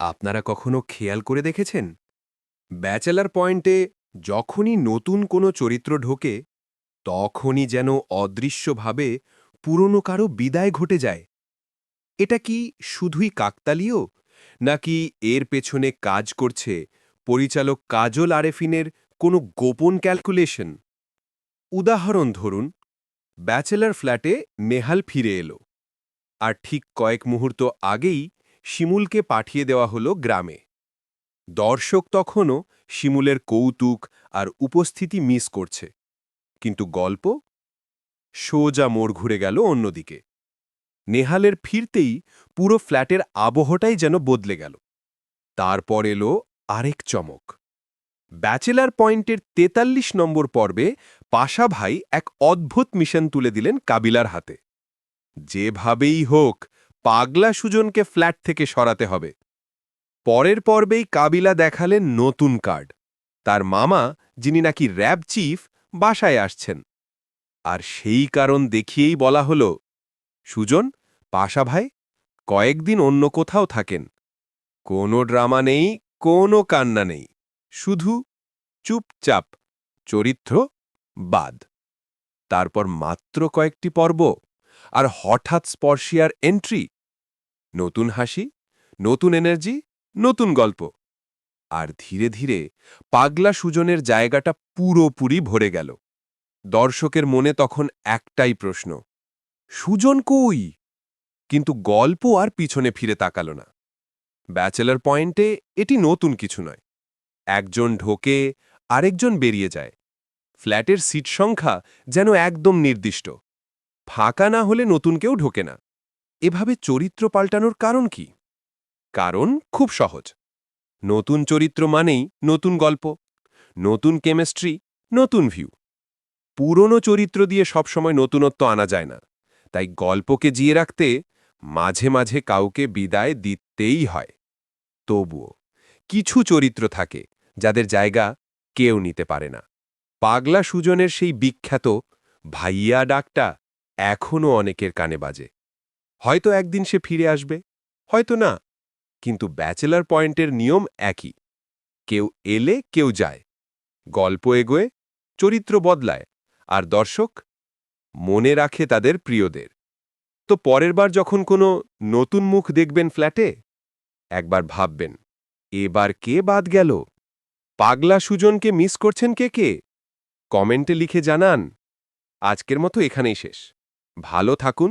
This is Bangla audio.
আপনারা কখনো খেয়াল করে দেখেছেন? ব্যাচেলার পয়েন্টে যখনই নতুন কোনো চরিত্র ঢোকে, তখনই যেন অদৃশ্যভাবে পুরনো কারও বিদায় ঘটে যায়। এটা কি শুধুই কাকতালীয়? নাকি এর পেছনে কাজ করছে পরিচালক কাজল আরেফিনের কোনো গোপন ক্যালকুলেশন? উদাহরণ ধরুন, ব্যাচেলার ফ্ল্যাটে নেহাল ফিরে এলো। আর ঠিক কয়েক মুহূর্ত আগেই শিমুলকে পাঠিয়ে দেওয়া হলো গ্রামে। দর্শক তখনও শিমুলের কৌতুক আর উপস্থিতি মিস করছে। কিন্তু গল্প? সোজা মোড় ঘুরে গেল অন্যদিকে। নেহালের ফিরতেই পুরো ফ্ল্যাটের আবহটাই যেন বদলে গেল। তারপর এলো আরেক চমক। ব্যাচেলার পয়েন্টের তেতাল্লিশ নম্বর পর্বে পাশা ভাই এক অদ্ভুত মিশন তুলে দিলেন কাবিলার হাতে। যেভাবেই হোক পাগলা সুজনকে ফ্ল্যাট থেকে সরাতে হবে। পরের পর্বেই কাবিলা দেখালেন নতুন কার্ড। তার মামা, যিনি নাকি র্যাব চিফ, বাসায় আসছেন। আর সেই কারণ দেখিয়েই বলা হল, সুজন, পাশা ভাই, কয়েকদিন অন্য কোথাও থাকেন। কোনো ড্রামা নেই, কোনো কান্না নেই। শুধু চুপচাপ, চরিত্র, বাদ। তারপর মাত্র কয়েকটি পর্ব, আর হঠাৎ স্পর্শিয়ার এন্ট্রি নতুন হাসি, নতুন এনার্জি, নতুন গল্প। আর ধীরে ধীরে পাগলা সুজনের জায়গাটা পুরোপুরি ভরে গেল। দর্শকের মনে তখন একটাই প্রশ্ন, সুজন কই? কিন্তু গল্প আর পিছনে ফিরে তাকাল না। ব্যাচেলার পয়েন্টে এটি নতুন কিছু নয়। একজন ঢোকে, আরেকজন বেরিয়ে যায়। ফ্ল্যাটের সিট সংখ্যা যেন একদম নির্দিষ্ট। ফাঁকা না হলে নতুন কেউ ঢোকে না। এভাবে চরিত্র পাল্টানোর কারণ কি? কারণ খুব সহজ। নতুন চরিত্র মানেই নতুন গল্প, নতুন কেমিস্ট্রি, নতুন ভিউ। পুরনো চরিত্র দিয়ে সবসময় নতুনত্ব আনা যায় না। তাই গল্পকে জিয়ে রাখতে মাঝে মাঝে কাউকে বিদায় দিতেই হয়। তবুও কিছু চরিত্র থাকে যাদের জায়গা কেউ নিতে পারে না। পাগলা সুজনের সেই বিখ্যাত ভাইয়া ডাকটা এখনও অনেকের কানে বাজে। হয়তো একদিন সে ফিরে আসবে, হয়তো না। কিন্তু ব্যাচেলার পয়েন্টের নিয়ম একই। কেউ এলে কেউ যায়। গল্প এগোয়, চরিত্র বদলায়, আর দর্শক মনে রাখে তাদের প্রিয়দের। তো পরের বার যখন কোনো নতুন মুখ দেখবেন ফ্ল্যাটে, একবার ভাববেন, এবার কে বাদ গেল? পাগলা সুজনকে মিস করছেন কে কে? কমেন্টে লিখে জানান, আজকের মতো এখানেই শেষ। ভালো থাকুন